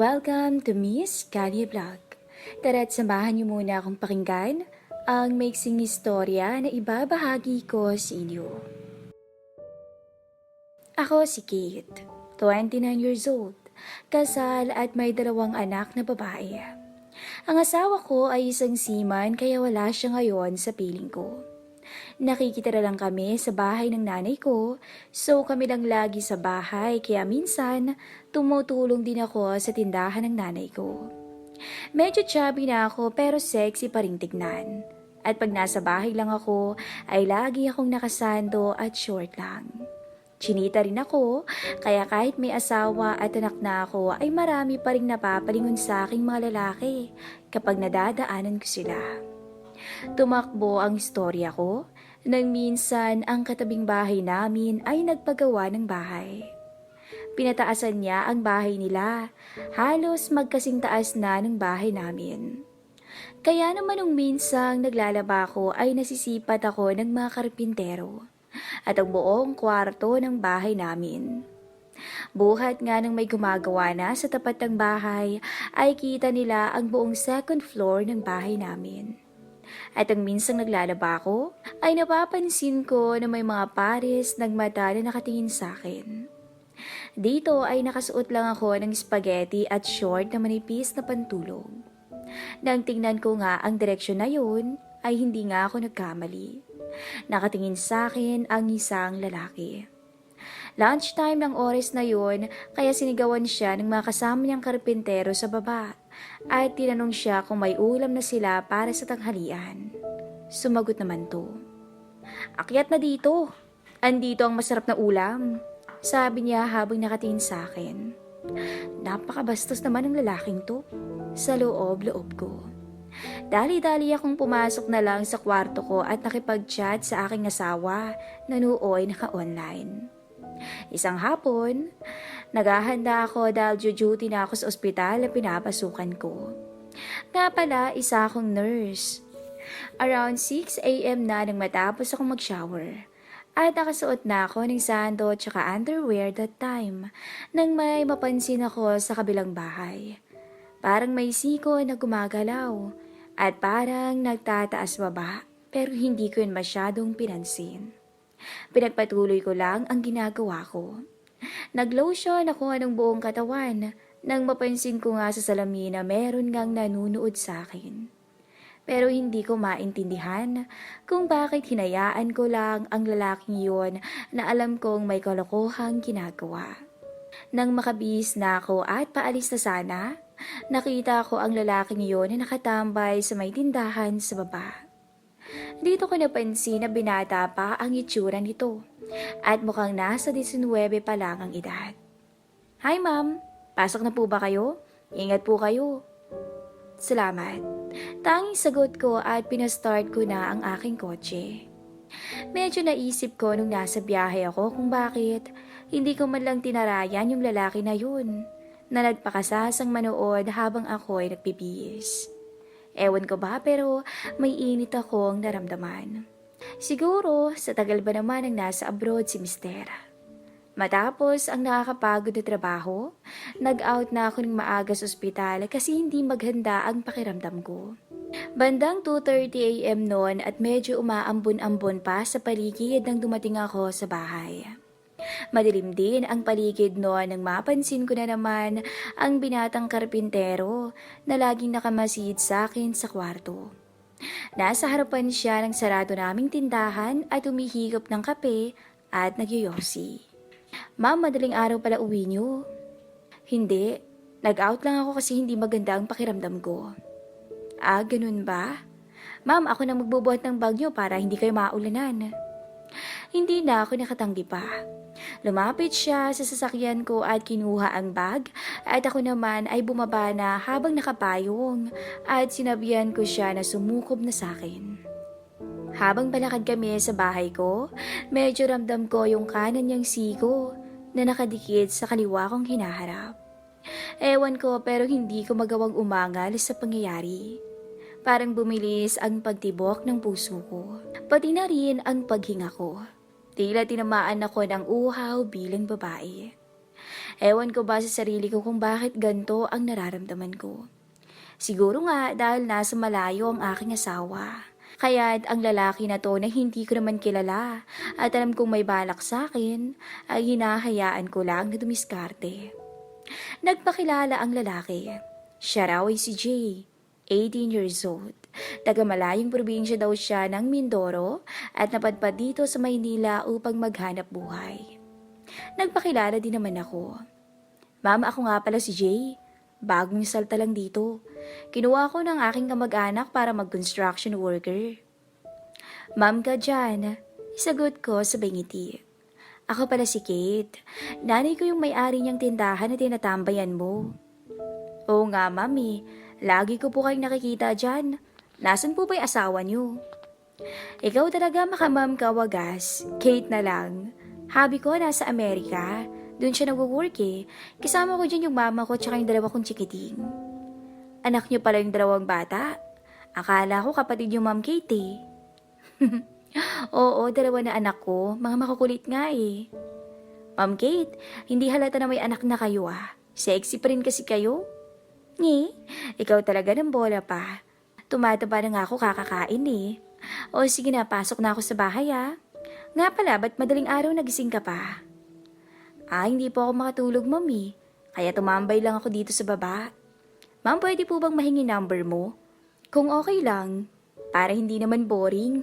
Welcome to Miss Kali Vlog. Tara't samahan niyo muna akong pakinggan ang maiksing istorya na ibabahagi ko sa inyo. Ako si Kate, 29 years old, kasal at may dalawang anak na babae. Ang asawa ko ay isang seaman kaya wala siya ngayon sa piling ko. Nakikitira lang kami sa bahay ng nanay ko, so kami lang lagi sa bahay kaya minsan tumutulong din ako sa tindahan ng nanay ko. Medyo chubby na ako pero sexy pa rin tignan. At pag nasa bahay lang ako ay lagi akong nakasando at short lang. Chinita rin ako, kaya kahit may asawa at anak na ako ay marami pa rin napapalingon sa aking mga lalaki kapag nadadaanan ko sila. Tumakbo ang istorya ko nang minsan ang katabing bahay namin ay nagpagawa ng bahay. Pinataasan niya ang bahay nila, halos magkasing taas na ng bahay namin. Kaya naman nung minsang naglalaba ako ay nasisipat ako ng mga karpintero at ang buong kwarto ng bahay namin. Buhat nga ng may gumagawa na sa tapat ng bahay ay kita nila ang buong second floor ng bahay namin. At ang minsang naglalaba ko, ay napapansin ko na may mga pares ng mata na nakatingin sa akin. Dito ay nakasuot lang ako ng spaghetti at short na manipis na pantulog. Nang tingnan ko nga ang direksyon na yun, ay hindi nga ako nagkamali. Nakatingin sa akin ang isang lalaki. Lunchtime ng oras na yun, kaya sinigawan siya ng mga kasama niyang karpintero sa baba at tinanong siya kung may ulam na sila para sa tanghalian. Sumagot naman to. Akyat na dito. Andito ang masarap na ulam. Sabi niya habang nakatingin sa akin. Napakabastos naman ng lalaking to. Sa loob-loob ko. Dali-dali akong pumasok na lang sa kwarto ko at nakipag-chat sa aking asawa na nooy naka-online. Isang hapon, naghahanda ako dahil duty na ako sa ospital na pinapasukan ko. Nga pala, isa akong nurse. Around 6 a.m. na nang matapos akong mag-shower. At nakasuot na ako ng sando at saka underwear that time nang may mapansin ako sa kabilang bahay. Parang may siko na gumagalaw at parang nagtataas baba pero hindi ko yun masyadong pinansin. Pinagpatuloy ko lang ang ginagawa ko. Naglotion ako ng buong katawan nang mapansin ko nga sa salamin na meron ngang nanunood sa akin. Pero hindi ko maintindihan kung bakit hinayaan ko lang ang lalaking yon na alam kong may kalokohang ginagawa. Nang makabihis na ako at paalis na sana, nakita ko ang lalaking yon na nakatambay sa may tindahan sa baba. Dito ko napansin na binata pa ang itsura nito at mukhang nasa 19 pa lang ang edad. Hi ma'am, pasok na po ba kayo? Ingat po kayo. Salamat. Tanging sagot ko at pinastart ko na ang aking kotse. Medyo naisip ko nung nasa biyahe ako kung bakit hindi ko man lang tinarayan yung lalaki na yun na nagpakasasang manood habang ako ay nagpipihis. Ewan ko ba pero may init akong naramdaman. Siguro sa tagal ba naman ang nasa abroad si Mister. Matapos ang nakakapagod na trabaho, nag-out na ako ng maaga sa ospital kasi hindi maghanda ang pakiramdam ko. Bandang 2.30 a.m. noon at medyo umaambon-ambon pa sa paligid nang dumating ako sa bahay. Madilim din ang paligid noon nang mapansin ko na naman ang binatang karpintero na laging nakamasid sa akin sa kwarto. Nasa harapan siya ng sarado naming tindahan at umihigop ng kape at nagyoyosi. Ma'am, madaling araw pala uwi niyo. Hindi. Nag-out lang ako kasi hindi maganda ang pakiramdam ko. Ah, ganun ba? Ma'am, ako na magbubuhat ng bagyo para hindi kayo maulanan. Hindi na ako nakatanggi pa. Lumapit siya sa sasakyan ko at kinuha ang bag at ako naman ay bumaba na habang nakapayong at sinabihan ko siya na sumukob na sa akin. Habang palakad kami sa bahay ko, medyo ramdam ko yung kanan niyang sigo na nakadikit sa kaliwa kong hinaharap. Ewan ko pero hindi ko magawang umangal sa pangyayari. Parang bumilis ang pagtibok ng puso ko, pati na rin ang paghinga ko. Tila tinamaan ako ng uhaw bilang babae. Ewan ko ba sa sarili ko kung bakit ganto ang nararamdaman ko. Siguro nga dahil nasa malayo ang aking asawa. Kaya ang lalaki na to na hindi ko naman kilala at alam kong may balak sa akin ay hinahayaan ko lang na dumiskarte. Nagpakilala ang lalaki. Siya raw ay si Jay, 18 years old. Taga malayong probinsya daw siya ng Mindoro at napadpad dito sa Maynila upang maghanap buhay. Nagpakilala din naman ako. Ma'am, ako nga pala si Jay. Bagong salta lang dito. Kinuha ko ng aking kamag-anak para mag-construction worker. Ma'am ka dyan. Sagot ko sa ngiti. Ako pala si Kate. Nanay ko yung may-ari niyang tindahan na tinatambayan mo. Oo nga, mami. Lagi ko po kayong nakikita dyan. Nasaan po ba yung asawa niyo? Ikaw talaga makamam ka wagas. Kate na lang. Habi ko nasa Amerika. Doon siya nag-work eh. Kasama ko dyan yung mama ko tsaka yung dalawa kong chikiting. Anak niyo pala yung dalawang bata? Akala ko kapatid yung ma'am Kate eh. Oo, dalawa na anak ko. Mga makukulit nga eh. Ma'am Kate, hindi halata na may anak na kayo ah. Sexy pa rin kasi kayo. Ngi, ikaw talaga ng bola pa. Tumataba na nga ako kakakain eh. O sige na, pasok na ako sa bahay ah. Nga pala, ba't madaling araw nagising ka pa? Ah, hindi po ako makatulog, mami. Kaya tumambay lang ako dito sa baba. Ma'am, pwede po bang mahingi number mo? Kung okay lang, para hindi naman boring.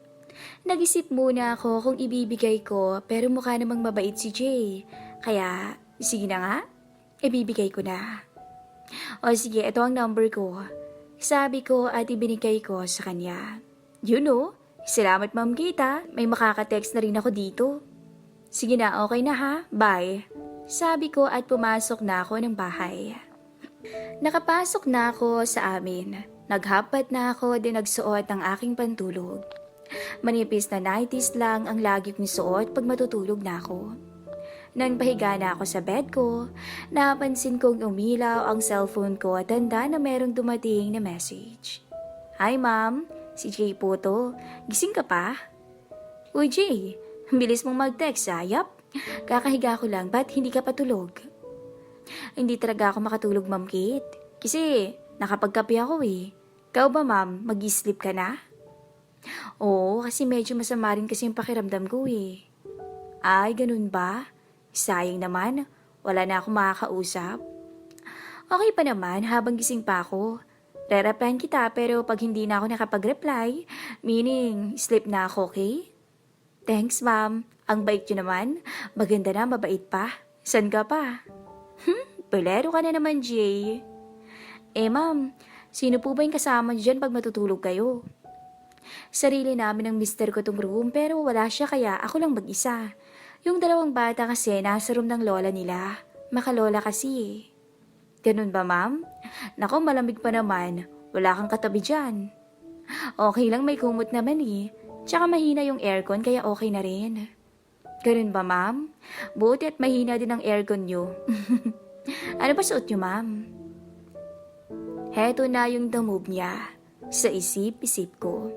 Nag-isip muna ako kung ibibigay ko pero mukha namang mabait si Jay. Kaya, sige na nga, ibibigay ko na. O sige, ito ang number ko. Sabi ko at ibinigay ko sa kanya. You know, salamat ma'am Kita. May makaka-text na rin ako dito. Sige na, okay na ha. Bye. Sabi ko at pumasok na ako ng bahay. Nakapasok na ako sa amin. Naghapat na ako din nagsuot ng aking pantulog. Manipis na nighties lang ang lagi kong suot pag matutulog na ako. Nang pahiga na ako sa bed ko, napansin kong umilaw ang cellphone ko at tanda na merong dumating na message. Hi ma'am, si Jay po to. Gising ka pa? Uy Jay, bilis mong mag-text ah. Yup, kakahiga ko lang, ba't hindi ka patulog? Hindi talaga ako makatulog, Ma'am Kate. Kasi nakapagkape ako eh. Ikaw ba, Ma'am? Mag-sleep ka na? Oo, kasi medyo masama rin kasi yung pakiramdam ko eh. Ay, ganun ba? Sayang naman, wala na akong makakausap. Okay pa naman habang gising pa ako. Re-replyan kita pero pag hindi na ako nakapag-reply, meaning sleep na ako, okay? Thanks, ma'am. Ang bait nyo naman. Maganda na, mabait pa. San ka pa? Hmm, bolero ka na naman, Jay. Eh, ma'am, sino po ba yung kasama niyo dyan pag matutulog kayo? Sarili namin ng mister ko tong room pero wala siya kaya ako lang mag-isa. Yung dalawang bata kasi nasa room ng lola nila. Makalola kasi eh. Ganun ba, ma'am? Nako, malamig pa naman. Wala kang katabi dyan. Okay lang, may kumot naman eh. Tsaka mahina yung aircon kaya okay na rin. Ganun ba, ma'am? Buti at mahina din ang aircon nyo. ano ba suot nyo, ma'am? Heto na yung the move niya. Sa isip-isip ko.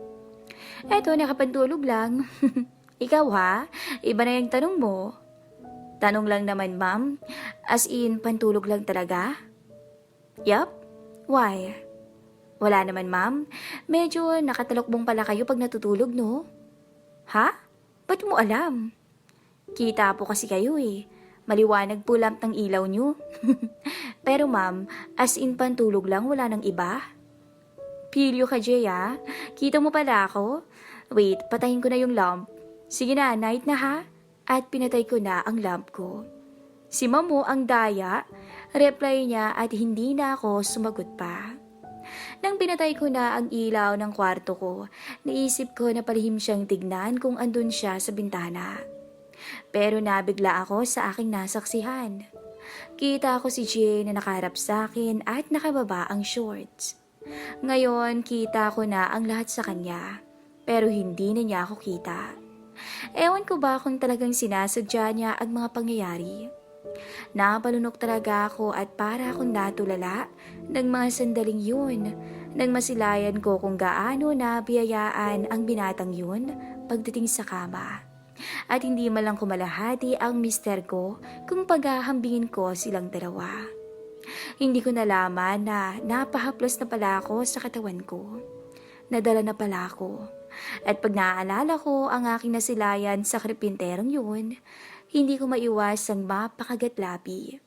Eto, nakapantulog lang. Ikaw ha? Iba na yung tanong mo. Tanong lang naman, ma'am. As in, pantulog lang talaga? Yup. Why? Wala naman, ma'am. Medyo nakatalokbong pala kayo pag natutulog, no? Ha? Ba't mo alam? Kita po kasi kayo eh. Maliwanag po lamp ng ilaw nyo. Pero ma'am, as in pantulog lang, wala nang iba. Pilyo ka, Jay, ah. Kita mo pala ako? Wait, patayin ko na yung lamp. Sige na, night na ha. At pinatay ko na ang lamp ko. Si Mamo ang daya, reply niya at hindi na ako sumagot pa. Nang pinatay ko na ang ilaw ng kwarto ko, naisip ko na palihim siyang tignan kung andun siya sa bintana. Pero nabigla ako sa aking nasaksihan. Kita ko si Jay na nakaharap sa akin at nakababa ang shorts. Ngayon, kita ko na ang lahat sa kanya, pero hindi na niya ako kita. Ewan ko ba kung talagang sinasadya niya ang mga pangyayari. Napalunok talaga ako at para akong natulala ng mga sandaling yun nang masilayan ko kung gaano nabiyayaan ang binatang yun pagdating sa kama. At hindi man lang kumalahati ang mister ko kung paghahambingin ko silang dalawa. Hindi ko nalaman na napahaplos na pala ako sa katawan ko. Nadala na pala ako. At pag naaalala ko ang aking nasilayan sa kripinterong yun, hindi ko maiwas ang mapakagatlapi.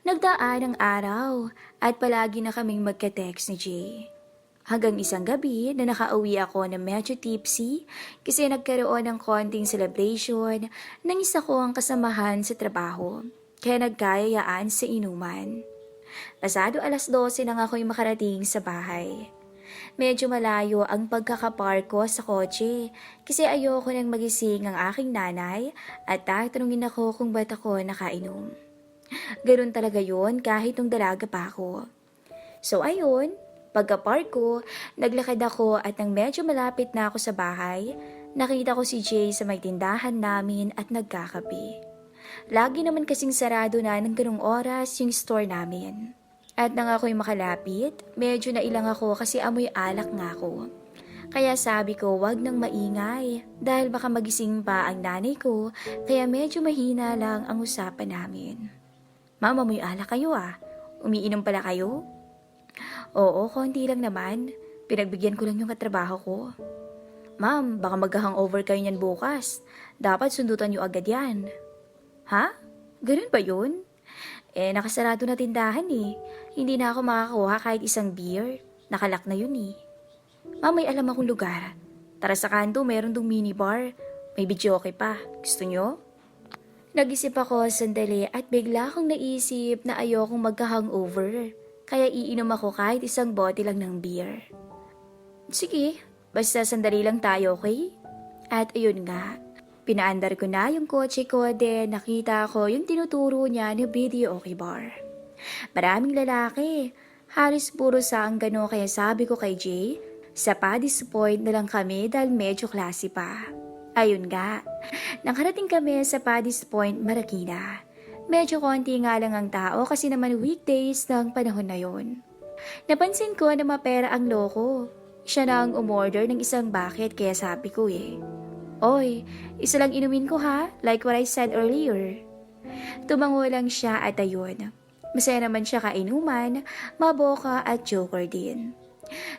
Nagdaan ang araw at palagi na kaming magka-text ni Jay. Hanggang isang gabi na nakauwi ako na medyo tipsy kasi nagkaroon ng konting celebration ng isa ko ang kasamahan sa trabaho kaya nagkayayaan sa inuman. Pasado alas 12 nang ako'y makarating sa bahay. Medyo malayo ang pagkakapark ko sa kotse kasi ayoko nang magising ang aking nanay at tatanungin ako kung ba't ako nakainom. Ganun talaga yon kahit nung dalaga pa ako. So ayun, pagka-park ko, naglakad ako at nang medyo malapit na ako sa bahay, nakita ko si Jay sa may tindahan namin at nagkakape. Lagi naman kasing sarado na ng ganung oras yung store namin. At nang ako'y makalapit, medyo nailang ako kasi amoy alak nga ako. Kaya sabi ko wag nang maingay dahil baka magising pa ang nanay ko kaya medyo mahina lang ang usapan namin. Mama, may alak kayo ah. Umiinom pala kayo? Oo, konti lang naman. Pinagbigyan ko lang yung katrabaho ko. Ma'am, baka mag-hangover kayo niyan bukas. Dapat sundutan niyo agad yan. Ha? Ganun ba yun? Eh, nakasarado na tindahan eh. Hindi na ako makakuha kahit isang beer. Nakalak na yun eh. Ma'am, may alam akong lugar. Tara sa kanto, meron dong minibar. May video okay pa. Gusto nyo? Nag-isip ako sandali at bigla akong naisip na ayokong magka-hangover. Kaya iinom ako kahit isang bote lang ng beer. Sige, basta sandali lang tayo, okay? At ayun nga, pinaandar ko na yung kotse ko din nakita ko yung tinuturo niya ni video okay bar. Maraming lalaki. Halos puro sa ang gano kaya sabi ko kay Jay, sa Paddy's Point na lang kami dahil medyo klase pa. Ayun nga, nakarating kami sa Paddy's Point, Marikina. Medyo konti nga lang ang tao kasi naman weekdays ng panahon na yon. Napansin ko na mapera ang loko. Siya na ang umorder ng isang bucket kaya sabi ko eh. Oy, isa lang inumin ko ha, like what I said earlier. Tumango lang siya at ayun. Masaya naman siya kainuman, maboka at joker din.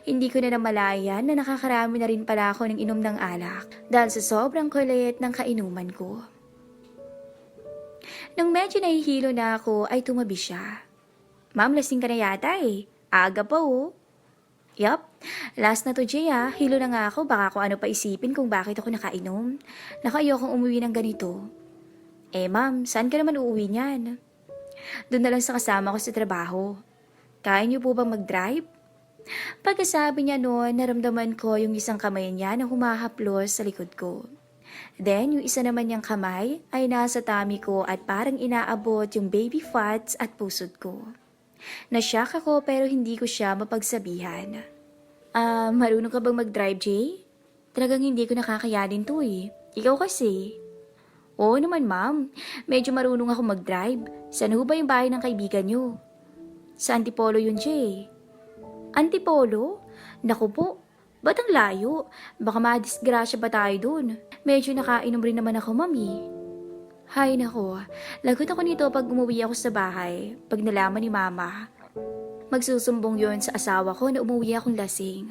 Hindi ko na namalayan na nakakarami na rin pala ako ng inom ng alak dahil sa sobrang kulit ng kainuman ko. Nung medyo nahihilo na ako ay tumabi siya. Ma'am, lasing ka na yata eh. Aga pa oh. Yup, last na to Jay. Hilo na nga ako baka kung ano pa isipin kung bakit ako nakainom. Nakayokong umuwi ng ganito. Eh ma'am, saan ka naman uuwi niyan? Doon na lang sa kasama ko sa trabaho. Kaya niyo po bang mag-drive? Pagkasabi niya noon, naramdaman ko yung isang kamay niya na humahaplos sa likod ko. Then, yung isa naman niyang kamay ay nasa tummy ko at parang inaabot yung baby fats at pusod ko. Nasyak ako pero hindi ko siya mapagsabihan. Ah, marunong ka bang mag-drive, Jay? Talagang hindi ko nakakayanin to eh. Ikaw kasi. Oo naman, ma'am. Medyo marunong ako mag-drive. Saan ho ba yung bahay ng kaibigan niyo? Sa Antipolo yun, Jay. Antipolo? Naku po, ba't ang layo? Baka madisgrasya ba tayo dun? Medyo nakainom rin naman ako, mami. Hay nako, lagot ako nito pag umuwi ako sa bahay, pag nalaman ni mama. Magsusumbong yon sa asawa ko na umuwi akong lasing.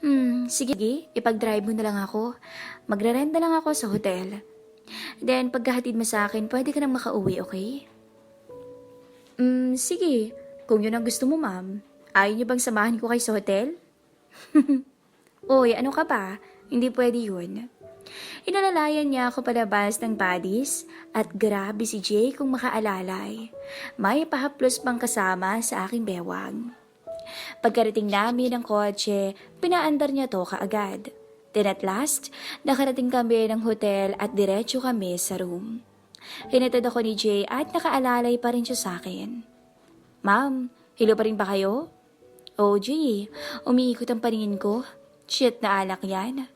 Hmm, sige, ipag-drive mo na lang ako. Magrarenda lang ako sa hotel. Then, pagkahatid mo sa akin, pwede ka nang makauwi, okay? Hmm, sige. Kung yun ang gusto mo, ma'am. Ayaw niyo bang samahan ko kayo sa hotel? Oy, ano ka ba? Hindi pwede yun. Inalalayan niya ako palabas ng badis at grabe si Jay kung makaalalay. May pahaplos pang kasama sa aking bewang. Pagkarating namin ng kotse, pinaandar niya to kaagad. Then at last, nakarating kami ng hotel at diretso kami sa room. Hinatid ako ni Jay at nakaalalay pa rin siya sa akin. Ma'am, hilo pa rin ba kayo? Oh, Jay, umiikot ang paningin ko. Shit na alak yan.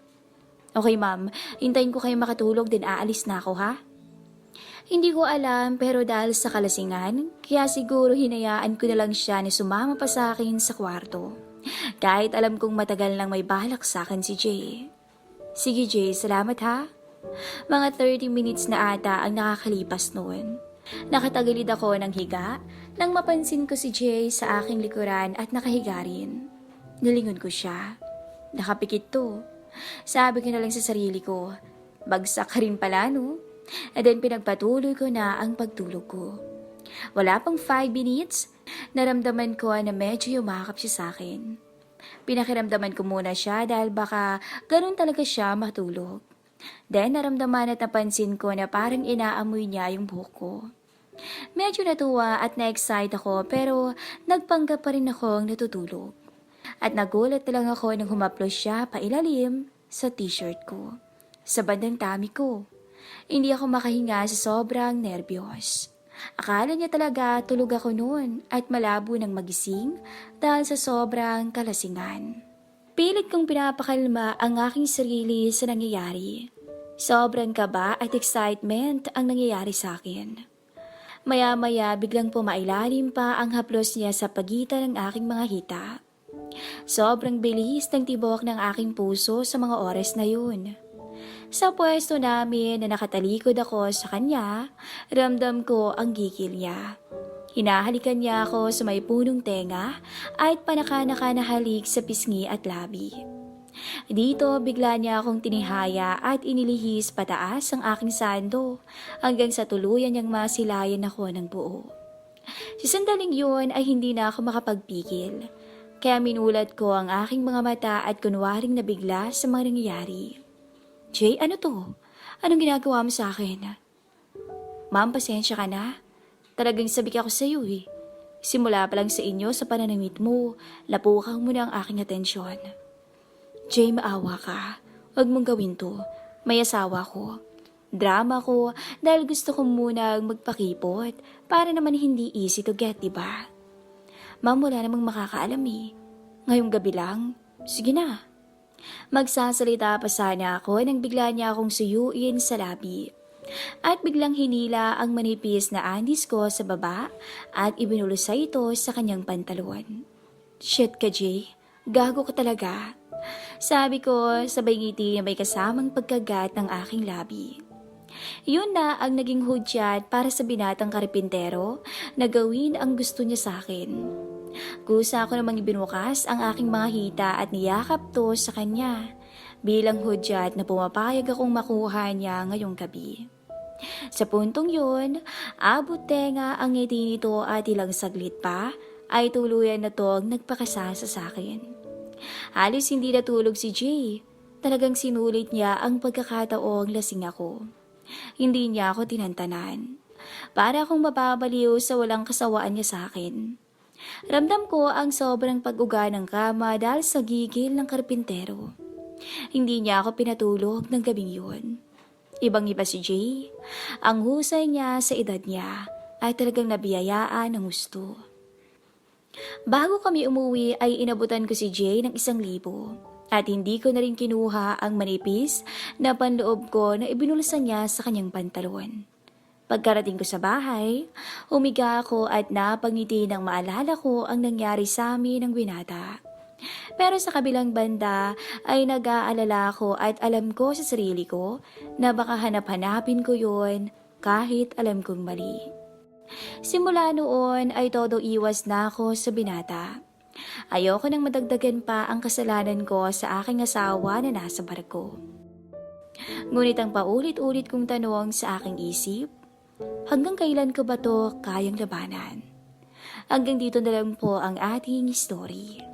Okay, ma'am. Hintayin ko kayo makatulog din aalis na ako, ha? Hindi ko alam pero dahil sa kalasingan, kaya siguro hinayaan ko na lang siya na sumama pa sa akin sa kwarto. Kahit alam kong matagal nang may balak sa akin si Jay. Sige Jay, salamat ha. Mga 30 minutes na ata ang nakakalipas noon. Nakatagilid ako ng higa nang mapansin ko si Jay sa aking likuran at nakahiga rin. Nilingon ko siya. Nakapikit to. Sabi ko na lang sa sarili ko, bagsak rin pala no? And then pinagpatuloy ko na ang pagtulog ko. Wala pang 5 minutes, naramdaman ko na medyo yumakap siya sa akin. Pinakiramdaman ko muna siya dahil baka ganun talaga siya matulog. Then naramdaman at napansin ko na parang inaamoy niya yung buhok ko. Medyo natuwa at na-excite ako pero nagpanggap pa rin ako ang natutulog. At nagulat na lang ako nang humaplos siya pailalim sa t-shirt ko. Sa bandang tami ko. Hindi ako makahinga sa sobrang nerbiyos. Akala niya talaga tulog ako noon at malabo ng magising dahil sa sobrang kalasingan. Pilit kong pinapakalma ang aking sarili sa nangyayari. Sobrang kaba at excitement ang nangyayari sa akin. Maya-maya biglang pumailalim pa ang haplos niya sa pagitan ng aking mga hita. Sobrang bilis ng tibok ng aking puso sa mga oras na yun. Sa pwesto namin na nakatalikod ako sa kanya, ramdam ko ang gigil niya. Hinahalikan niya ako sa may punong tenga at panaka-naka na halik sa pisngi at labi. Dito bigla niya akong tinihaya at inilihis pataas ang aking sando hanggang sa tuluyan niyang masilayan ako ng buo. Sa sandaling yun ay hindi na ako makapagpigil. Kaya minulat ko ang aking mga mata at kunwaring nabigla sa mga nangyayari. Jay, ano to? Anong ginagawa mo sa akin? Ma'am, pasensya ka na. Talagang sabik ako sa iyo eh. Simula pa lang sa inyo sa pananamit mo, lapukaw mo na ang aking atensyon. Jay, maawa ka. Huwag mong gawin to. May asawa ko. Drama ko dahil gusto ko munang magpakipot para naman hindi easy to get, di ba? Ma'am, wala namang makakaalam eh. Ngayong gabi lang. Sige na. Magsasalita pa sana ako nang bigla niya akong suyuin sa labi. At biglang hinila ang manipis na andis ko sa baba at ibinulusay ito sa kanyang pantalon. Shit ka, Jay. Gago ka talaga. Sabi ko sabay ngiti na may kasamang pagkagat ng aking labi. Yun na ang naging hudyat para sa binatang karpintero na gawin ang gusto niya sa akin. Kusa ako namang ibinukas ang aking mga hita at niyakap to sa kanya bilang hudyat na pumapayag akong makuha niya ngayong gabi. Sa puntong yun, abot tenga ang ngiti nito at ilang saglit pa ay tuluyan na tong nagpakasasa sa akin. Halos hindi natulog si Jay. Talagang sinulit niya ang pagkakataong lasing ako. Hindi niya ako tinantanan. Para akong mababaliw sa walang kasawaan niya sa akin. Ramdam ko ang sobrang pag-uga ng kama dahil sa gigil ng karpintero. Hindi niya ako pinatulog ng gabing yun. Ibang iba si Jay. Ang husay niya sa edad niya ay talagang nabiyayaan ng gusto. Bago kami umuwi ay inabutan ko si Jay ng isang libo. At hindi ko na rin kinuha ang manipis na panloob ko na ibinulasan niya sa kanyang pantalon. Pagkarating ko sa bahay, humiga ako at napangiti nang maalala ko ang nangyari sa amin ng binata. Pero sa kabilang banda ay nag-aalala ako at alam ko sa sarili ko na baka hanap-hanapin ko yon kahit alam kong mali. Simula noon ay todo iwas na ako sa binata. Ayoko nang madagdagan pa ang kasalanan ko sa aking asawa na nasa barko. Ngunit ang paulit-ulit kong tanong sa aking isip, hanggang kailan ko ba to kayang labanan? Hanggang dito na lang po ang ating story.